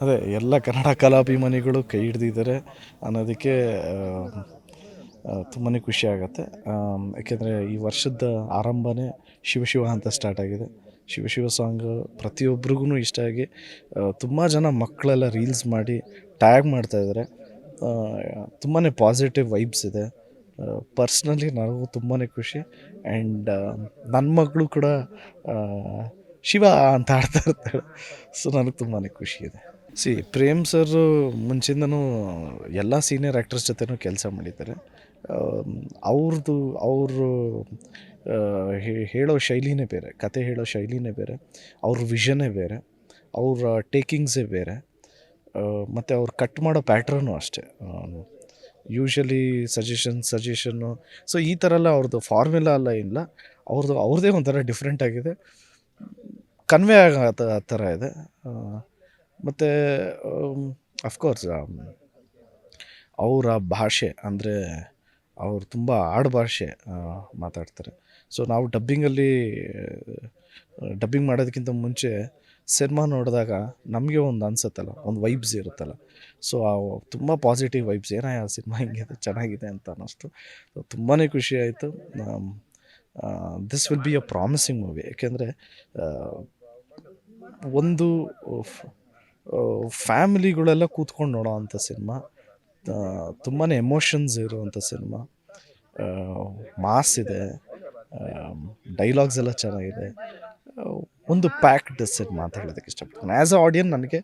ಅದೇ ಎಲ್ಲ ಕನ್ನಡ ಕಲಾಭಿಮಾನಿಗಳು ಕೈ ಹಿಡ್ದಿದ್ದಾರೆ ಅನ್ನೋದಕ್ಕೆ ತುಂಬಾ ಖುಷಿ ಆಗುತ್ತೆ. ಯಾಕೆಂದರೆ ಈ ವರ್ಷದ ಆರಂಭನೇ ಶಿವಶಿವ ಅಂತ ಸ್ಟಾರ್ಟ್ ಆಗಿದೆ. ಶಿವಶಿವ ಸಾಂಗ್ ಪ್ರತಿಯೊಬ್ಬರಿಗೂ ಇಷ್ಟ ಆಗಿ ತುಂಬ ಜನ ಮಕ್ಕಳೆಲ್ಲ ರೀಲ್ಸ್ ಮಾಡಿ ಟ್ಯಾಗ್ ಮಾಡ್ತಾಯಿದ್ದಾರೆ ತುಂಬಾ ಪಾಸಿಟಿವ್ ವೈಬ್ಸ್ ಇದೆ. ಪರ್ಸ್ನಲಿ ನನಗೂ ತುಂಬಾ ಖುಷಿ. ಆ್ಯಂಡ್ ನನ್ನ ಮಗಳು ಕೂಡ ಶಿವ ಅಂತ ಆಡ್ತಾ ಇರ್ತಾಳೆ. ಸೊ ನನಗೆ ತುಂಬಾ ಖುಷಿ ಇದೆ. ಸಿ, ಪ್ರೇಮ್ ಸರ್ ಮುಂಚಿಂದನೂ ಎಲ್ಲ ಸೀನಿಯರ್ ಆ್ಯಕ್ಟರ್ಸ್ ಜೊತೆನೂ ಕೆಲಸ ಮಾಡಿದ್ದಾರೆ. ಅವ್ರದ್ದು ಅವರು ಹೇಳೋ ಶೈಲಿನೇ ಬೇರೆ, ಕತೆ ಹೇಳೋ ಶೈಲಿನೇ ಬೇರೆ, ಅವ್ರ ವಿಷನೇ ಬೇರೆ, ಅವ್ರ ಟೇಕಿಂಗ್ಸೇ ಬೇರೆ ಮತ್ತು ಅವ್ರು ಕಟ್ ಮಾಡೋ ಪ್ಯಾಟ್ರನು ಅಷ್ಟೇ. ಯೂಶಲಿ ಸಜೆಷನ್, ಸಜೆಷನ್ನು, ಸೊ ಈ ಥರ ಎಲ್ಲ ಅವ್ರದ್ದು ಫಾರ್ಮುಲಾ ಎಲ್ಲ ಇಲ್ಲ ಅವ್ರದ್ದು ಅವ್ರದ್ದೇ ಒಂಥರ ಡಿಫ್ರೆಂಟ್ ಆಗಿದೆ. ಕನ್ವೆ ಆಗೋ ಆ ಥರ ಇದೆ. ಮತ್ತು ಅಫ್ಕೋರ್ಸ್ ಅವರ ಭಾಷೆ ಅಂದರೆ ಅವ್ರು ತುಂಬ ಆಡು ಭಾಷೆ ಮಾತಾಡ್ತಾರೆ. ಸೊ ನಾವು ಡಬ್ಬಿಂಗಲ್ಲಿ ಡಬ್ಬಿಂಗ್ ಮಾಡೋದಕ್ಕಿಂತ ಮುಂಚೆ ಸಿನಿಮಾ ನೋಡಿದಾಗ ನಮಗೆ ಒಂದು ಅನ್ಸುತ್ತಲ್ಲ, ಒಂದು ವೈಬ್ಸ್ ಇರುತ್ತಲ್ಲ. ಸೊ ತುಂಬ ಪಾಸಿಟಿವ್ ವೈಬ್ಸ್ ಏನೋ ಆ ಸಿನಿಮಾ ಹಿಂಗಿದೆ ಚೆನ್ನಾಗಿದೆ ಅಂತ ಅನ್ನಿಸ್ತು ತುಂಬಾ ಖುಷಿ ಆಯಿತು. This will be a promising movie ಏಕೆಂದರೆ ಒಂದು ಫ್ಯಾಮಿಲಿಗಳೆಲ್ಲ ಕೂತ್ಕೊಂಡು ನೋಡೋ ಅಂಥ ಸಿನಿಮಾ. ತುಂಬಾ ಎಮೋಷನ್ಸ್ ಇರುವಂಥ ಸಿನಿಮಾ. ಮಾಸ್ ಇದೆ. ಡೈಲಾಗ್ಸ್ ಎಲ್ಲ ಚೆನ್ನಾಗಿದೆ. ಒಂದು ಪ್ಯಾಕ್ಡ್ ಸಿನಿಮಾ ಅಂತ ಹೇಳೋದಕ್ಕೆ ಇಷ್ಟಪಡ್ತೀನಿ. ಆ್ಯಸ್ ಅ ಆಡಿಯನ್ ನನಗೆ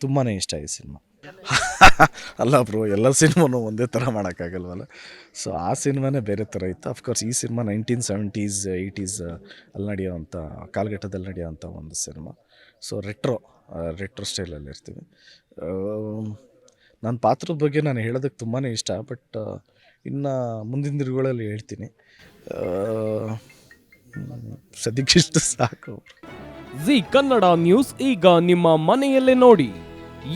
ತುಂಬಾ ಇಷ್ಟ ಈ ಸಿನಿಮಾ. ಅಲ್ಲ ಬ್ರೋ, ಎಲ್ಲ ಸಿನಿಮಾನು ಒಂದೇ ಥರ ಮಾಡೋಕ್ಕಾಗಲ್ವಲ್ಲ? ಸೊ ಆ ಸಿನಿಮಾನೇ ಬೇರೆ ಥರ ಇತ್ತು. ಅಫ್ಕೋರ್ಸ್ ಈ ಸಿನಿಮಾ ನೈನ್ಟೀನ್ ಸೆವೆಂಟೀಸ್, ಏಯ್ಟೀಸ್, ಅಲ್ಲಿ ನಡೆಯೋವಂಥ, ಕಾಲಘಟ್ಟದಲ್ಲಿ ನಡೆಯೋವಂಥ ಒಂದು ಸಿನಿಮಾ. ಸೊ ರೆಟ್ರೋ ರೆಟ್ರೋ ಸ್ಟೈಲಲ್ಲಿ ಇರ್ತೀವಿ. ನನ್ನ ಪಾತ್ರದ ಬಗ್ಗೆ ನಾನು ಹೇಳೋದಕ್ಕೆ ತುಂಬಾ ಇಷ್ಟ ಬಟ್ ಇನ್ನು ಮುಂದಿನ ದಿನಗಳಲ್ಲಿ ಹೇಳ್ತೀನಿ. ಸದ್ಯಕ್ಕಿಷ್ಟು ಸಾಕು. ಜಿ ಕನ್ನಡ ನ್ಯೂಸ್ ಈಗ ನಿಮ್ಮ ಮನೆಯಲ್ಲೇ ನೋಡಿ.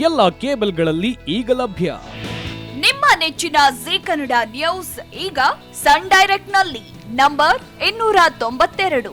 ಎಲ್ಲ ಕೇಬಲ್ಗಳಲ್ಲಿ ಈಗ ಲಭ್ಯ. ನಿಮ್ಮ ನೆಚ್ಚಿನ ಜಿ ಕನ್ನಡ ನ್ಯೂಸ್ ಈಗ ಸನ್ ಡೈರೆಕ್ಟ್ನಲ್ಲಿ ನಂಬರ್ ಇನ್ನೂರ ತೊಂಬತ್ತೆರಡು.